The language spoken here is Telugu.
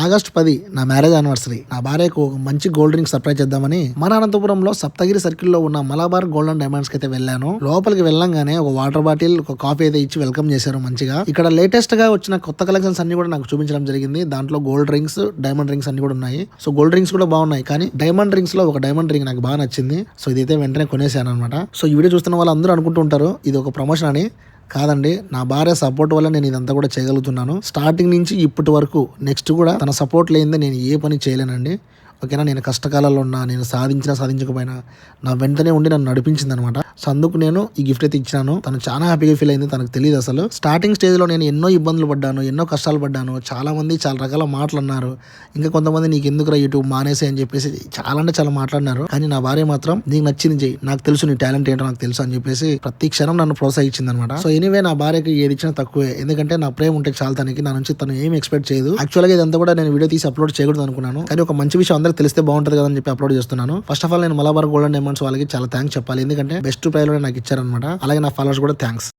ఆగస్ట్ పది నా మ్యారేజ్ యానివర్సరీ. నా భార్యకు ఒక మంచి గోల్డ్ రింగ్ సర్ప్రైజ్ చేద్దామని మన అనంతపురంలో సప్తగిరి సర్కిల్లో ఉన్న మలబార్ గోల్డ్ అండ్ డైమండ్స్కి అయితే వెళ్ళాను. లోపలికి వెళ్ళంగానే ఒక వాటర్ బాటిల్ ఒక కాఫీ అయితే ఇచ్చి వెల్కమ్ చేశారు మంచిగా. ఇక్కడ లేటెస్ట్గా వచ్చిన కొత్త కలెక్షన్స్ అన్ని కూడా నాకు చూపించడం జరిగింది. దాంట్లో గోల్డ్ రింగ్స్ డైమండ్ రింగ్స్ అన్ని కూడా ఉన్నాయి. సో గోల్డ్ రింగ్స్ కూడా బాగున్నాయి కానీ డైమండ్ రింగ్స్లో ఒక డైమండ్ రింగ్ నాకు బాగా నచ్చింది. సో ఇదైతే వెంటనే కొనేసాను అనమాట సో ఈ వీడియో చూస్తున్న వాళ్ళు అందరూ అనుకుంటుంటారు ఇది ఒక ప్రమోషన్ అని. కాదండి నా భార్య సపోర్ట్ వల్ల నేను ఇదంతా కూడా చేయగలుగుతున్నాను. స్టార్టింగ్ నుంచి ఇప్పటి వరకు నెక్స్ట్ కూడా తన సపోర్ట్ లేనిదే నేను ఏ పని చేయలేనండి. ఓకేనా నేను కష్టకాలంలో ఉన్నా నేను సాధించినా సాధించకపోయినా నా వెంటనే ఉండి నన్ను నడిపించింది అనమాట సో అందుకు నేను ఈ గిఫ్ట్ అయితే ఇచ్చినాను. తను చాలా హ్యాపీగా ఫీల్ అయింది తనకు తెలియదు అసలు. స్టార్టింగ్ స్టేజ్లో నేను ఎన్నో ఇబ్బందులు పడ్డాను ఎన్నో కష్టాలు పడ్డాను. చాలా మంది చాలా రకాల మాటలు అన్నారు. ఇంకా కొంతమంది నీకు ఎందుకురా యూట్యూబ్ మానేసే అని చెప్పేసి చాలా అంటే చాలా మాట్లాడినారు. కానీ నా భార్య మాత్రం నీకు నచ్చింది చెయ్యి నాకు తెలుసు నీ టాలెంట్ ఏంటో నాకు తెలుసు అని చెప్పేసి ప్రతి క్షణం నన్ను ప్రోత్సహించింది అనమాట సో ఎనీవే నా భార్యకి ఏది ఇచ్చినా తక్కువే. ఎందుకంటే నా ప్రేమ ఉంటే చాలా తనకి. నా నుంచి తను ఏం ఎక్స్పెక్ట్ చేయదు. యాక్చువల్గా ఇదంతా కూడా నేను వీడియో తీసి అప్లోడ్ చేయకూడదు అనుకున్నాను కానీ ఒక మంచి విషయం అందరికి తెలిస్తే బాగుంటుంది కదా అని చెప్పి అప్లోడ్ చేస్తున్నాను. ఫస్ట్ ఆఫ్ ఆల్ నేను మలబార్ గోల్డెన్ డైమండ్స్ వాళ్ళకి చాలా థ్యాంక్స్ చెప్పాలి. ఎందుకంటే బెస్ట్ ప్రైస్లో నాకు ఇచ్చారనమాట అలాగే నా ఫాలోవర్స్ కూడా థ్యాంక్స్